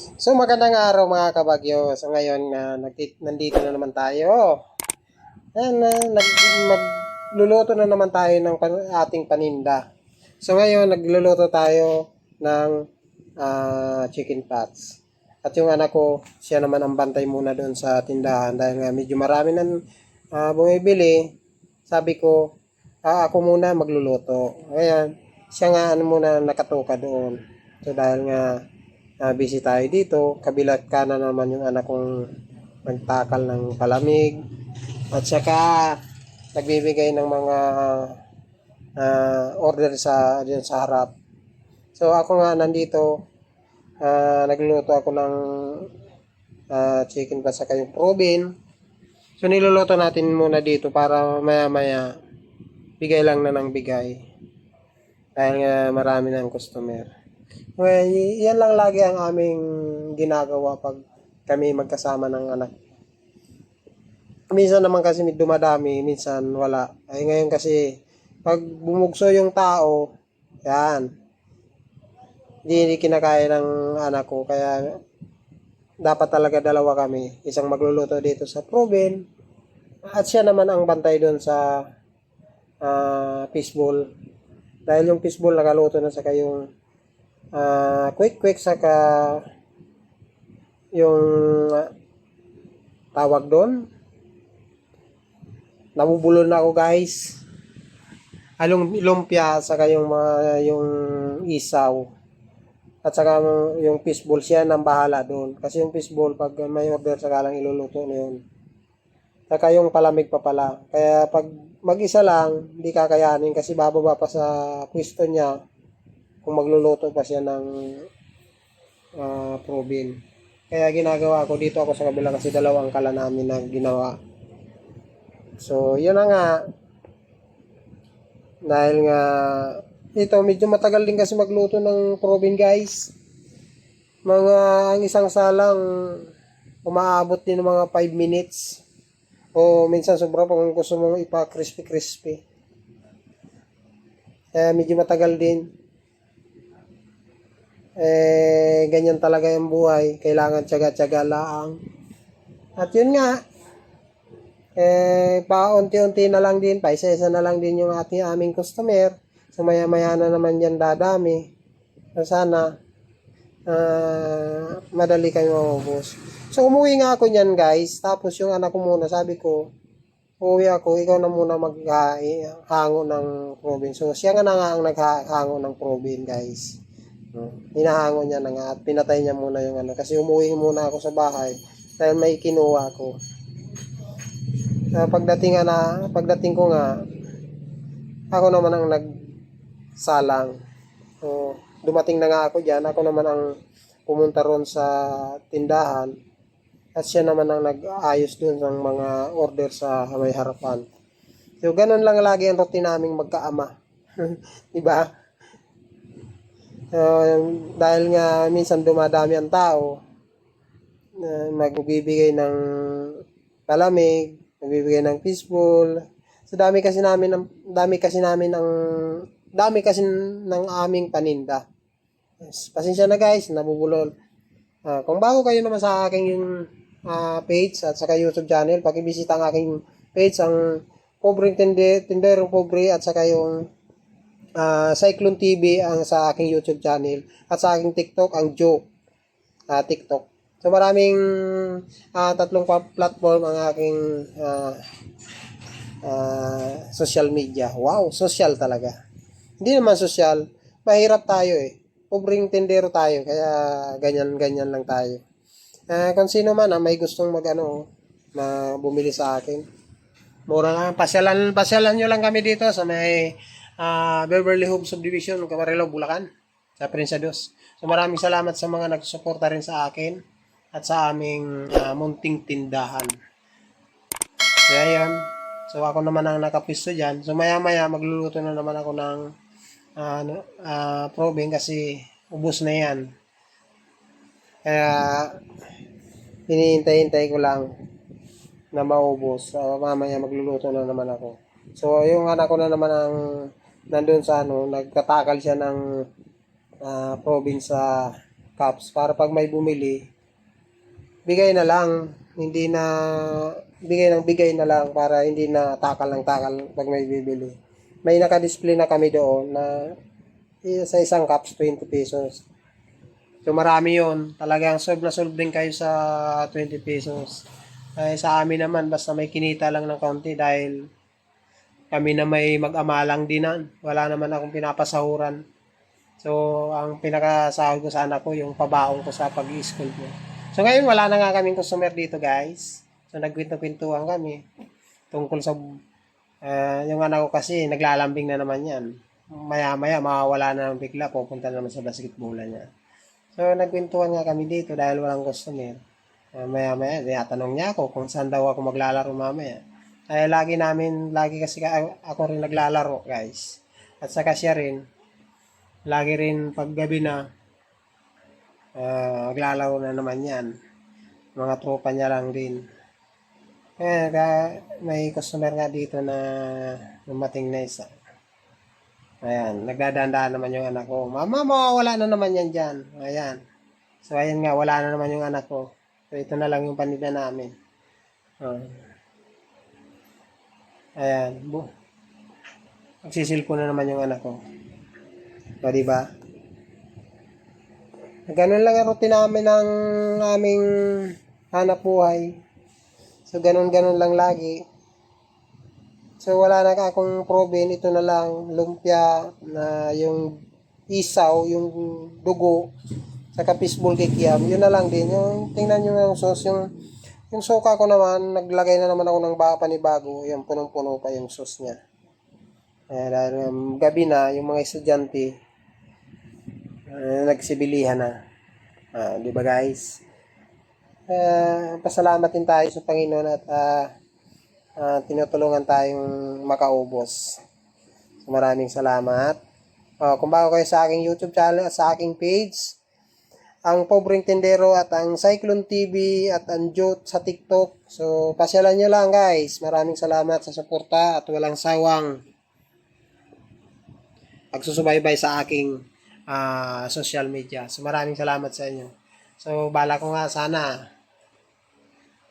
So magandang araw mga kabagyo. So ngayon na nandito na naman tayo. Ayan, na nag, magluluto na naman tayo ng ating paninda. So ngayon nagluluto tayo ng ah, chicken pots. At yung anak ko, siya naman ang bantay muna doon sa tindahan dahil nga medyo marami nang ah, bumibili. Sabi ko, ah, ako muna magluluto. Ayan, siya nga ano muna nakatoka doon. So dahil nga ah, busy tayo dito, kabilat kanan naman yung anak kong nagtakal ng palamig. At saka nagbibigay ng mga ah, order sa diyan sa harap. So ako nga nandito, ah, nagluluto ako ng ah, chicken pa saka yung probin. So niluluto natin muna dito para maya-maya bigay lang na ng bigay. Dahil nga marami ng customer. Well, yan lang lagi ang aming ginagawa pag kami magkasama ng anak. Minsan naman kasi dumadami, minsan wala. Ay ngayon kasi, pag bumugso yung tao, yan. Hindi, kinakaya ng anak ko. Kaya, dapat talaga dalawa kami. Isang magluluto dito sa Proven. At siya naman ang bantay doon sa ah, fishbowl. Dahil yung fishbowl nakaluto na sa kayong ah quick quick saka yung ah, tawag doon. Nabubulol na ako guys. Along lumpia saka yung mga yung isaw. At saka yung fishbowl siya nang bahala doon. Kasi yung fishbowl pag may order saka lang iluluto na yun. Saka yung palamig pa pala. Kaya pag mag-isa lang hindi kakayanin kasi bababa pa sa pwesto niya kung magluluto pa siya ng ah probin. Kaya ginagawa ko dito ako sa kabila kasi dalawang kala namin na ginawa. So, yun na nga. Dahil nga, ito medyo matagal din kasi magluto ng probin guys. Mga ang isang salang umaabot din ng mga 5 minutes. O minsan sobra pa kung gusto mong ipa crispy crispy. Kaya medyo matagal din eh, ganyan talaga yung buhay. Kailangan tiyaga-tiyaga lang. At yun nga, eh, paunti-unti na lang din, paisa-isa na lang din yung ating aming customer. So, maya-maya na naman yan dadami. So, sana, ah, madali kayo maubos. So, umuwi nga ako niyan, guys. Tapos, yung anak ko muna, sabi ko, uwi ako, ikaw na muna maghango ng probin. So, siya nga na nga ang naghango ng probin, guys. Hinahango niya na nga at pinatay niya muna yung ano. Kasi umuwi muna ako sa bahay dahil may kinuha ako. Ah, pagdating nga na, pagdating ko nga, ako naman ang nagsalang. So, dumating na nga ako diyan. Ako naman ang pumunta ron sa tindahan. At siya naman ang nag-ayos dun ng mga order sa may harapan. So, ganun lang lagi ang routine naming magkaama. diba? Uh, dahil nga minsan dumadami ang tao, uh, magbibigay ng palamig, magbibigay ng fishbowl. So dami kasi namin ang dami kasi namin ang dami kasi ng aming paninda. Yes, pasensya na guys, nabubulol. Ah, kung bago kayo naman sa aking ah, page at saka YouTube channel, pakibisita ang aking page ang Pobreng Tinde, Tindero Pobre at saka yung ah, Cyclone TV ang sa aking YouTube channel at sa aking TikTok ang Joe ah, TikTok. So maraming ah, tatlong platform ang aking ah, ah, social media. Wow, social talaga. Hindi naman social, mahirap tayo eh. Pobreng tendero tayo, kaya ganyan-ganyan lang tayo. Ah, kung sino man ah, may gustong mag ano, na bumili sa akin. Mura lang. Pasyalan, pasyalan nyo lang kami dito sa may ah, Beverly Hills Subdivision, Camarelo, Bulacan, sa Prinsados. So maraming salamat sa mga nagsuporta rin sa akin at sa aming ah, munting tindahan. Kaya yan. So ako naman ang nakapisto dyan. So maya maya magluluto na naman ako ng ano, ah, probing kasi ubos na yan. Kaya hinihintay-hintay ko lang na maubos. So, mamaya magluluto na naman ako. So yung anak ko na naman ang nandun sa ano, nagkatakal siya ng ah, probing sa cups para pag may bumili, bigay na lang. Hindi na, bigay ng bigay na lang para hindi na takal ng takal pag may bibili. May naka-display na kami doon na eh, sa isang cups 20 pesos. So marami yon Talagang solve na solve din kayo sa 20 pesos. Ay, sa amin naman, basta may kinita lang ng kaunti dahil kami na may mag-amalang dinan. Wala naman akong pinapasahuran. So, ang pinakasahod ko sa anak ko, yung pabaong ko sa pag-school ko. So, ngayon, wala na nga kaming customer dito, guys. So, nagkwento-kwentuhan kami tungkol sa ah, yung anak ko kasi, naglalambing na naman yan. Maya-maya, mawawala na ng bigla, pupunta naman sa basketballan niya. So, nagkwentuhan nga kami dito dahil walang customer. Uh, maya-maya, tinatanong niya ako kung saan daw ako maglalaro mamaya. Ay, lagi namin, lagi kasi ka- ako rin naglalaro, guys. At saka siya rin, lagi rin paggabi na, ah, maglalaro na naman yan. Mga tropa niya lang din. Eh, ka- may customer nga dito na dumating na isa. Ayan, nagdadandaan naman yung anak ko. Mama, mawawala na naman yan dyan. Ayan. So, ayan nga, wala na naman yung anak ko. So, ito na lang yung paninda namin. Ah. Ayan. Bu Magsisilpo na naman yung anak ko. O, diba? Ganun lang ang routine namin ng aming hanap buhay. So, ganun-ganun lang lagi. So, wala na akong proben. Ito na lang, lumpia, na yung isaw, yung dugo, saka fishball kikiam. Yun na lang din. Yung, tingnan nyo yung sauce. Yung, yung suka ko naman, naglagay na naman ako ng baka panibago. Yung punong-puno pa yung sauce niya. Eh, dahil um, gabi na, yung mga estudyante, uh, nagsibilihan na. Ah, di ba guys? Eh, pasalamat din tayo sa Panginoon at ah, ah, tinutulungan tayong makaubos. So, maraming salamat. Ah, kung bago kayo sa aking YouTube channel at sa aking page, ang Pobreng Tendero at ang Cyclone TV at ang Jot sa TikTok. So, pasyalan nyo lang guys. Maraming salamat sa suporta at walang sawang pagsusubaybay sa aking ah, social media. So, maraming salamat sa inyo. So, bala ko nga sana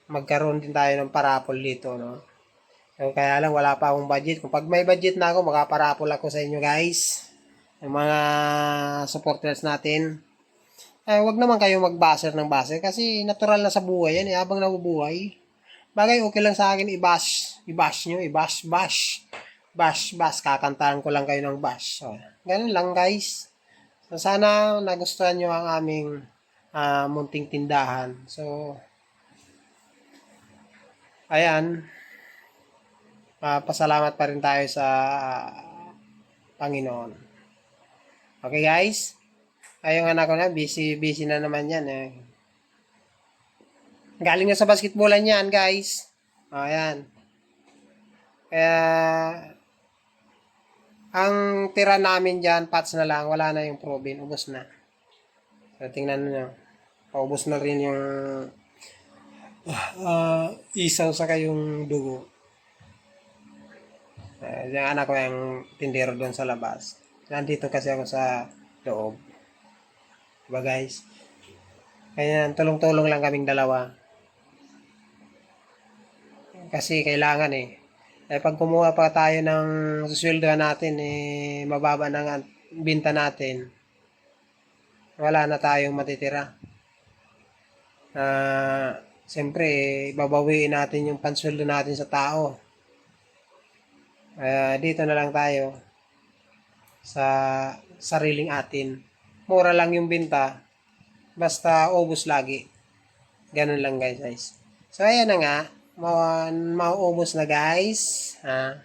magkaroon din tayo ng parapol dito, no? So, kaya lang wala pa akong budget. Kung pag may budget na ako, makaparapol ako sa inyo, guys. Yung mga supporters natin. Eh, wag naman kayo magbaser ng baser kasi natural na sa buhay yan, eh, habang nabubuhay. Bagay, okay lang sa akin i-bash. I-bash nyo, i-bash, bash. Bash, bash. Kakantahan ko lang kayo ng bash. So, ganun lang, guys. So, sana nagustuhan nyo ang aming ah, munting tindahan. So, ayan. Ah, pasalamat pa rin tayo sa Panginoon. Okay, guys? Ay, yung anak ko na, busy, busy na naman yan. Eh. Galing na sa basketballan yan, guys. O, ayan. Kaya, ang tira namin dyan, pats na lang, wala na yung probin, ubos na. So, tingnan nyo. Paubos na rin yung ah, isaw sa yung dugo. Uh, yung anak ko yung tindero doon sa labas. Nandito kasi ako sa loob. Diba guys? Kaya tulong-tulong lang kaming dalawa. Kasi kailangan eh. Eh pag kumuha pa tayo ng susweldohan natin, eh mababa na nga binta natin. Wala na tayong matitira. Ah, siyempre, eh, babawiin natin yung pansweldo natin sa tao. Kaya dito na lang tayo sa sariling atin. Mura lang yung binta. Basta ubos lagi. Ganun lang guys, guys. So ayan na nga. Ma mauubos na guys. Ha?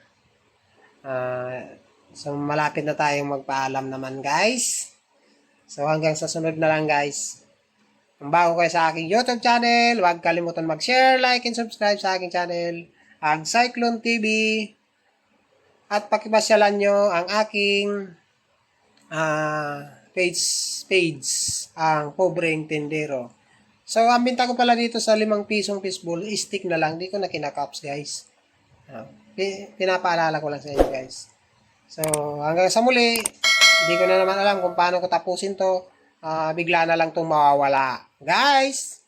Ah, so malapit na tayong magpaalam naman guys. So hanggang sa sunod na lang guys. Kung bago kayo sa aking YouTube channel, huwag kalimutan mag-share, like, and subscribe sa aking channel, ang Cyclone TV. At pakipasyalan nyo ang aking ah page, page, ang Pobreng Tendero. So, ang binta ko pala dito sa limang pisong fishbowl, stick na lang. Di ko na kinakaps, guys. Ah, pi- pinapaalala ko lang sa inyo, guys. So, hanggang sa muli, hindi ko na naman alam kung paano ko tapusin to. ah, bigla na lang itong mawawala. Guys,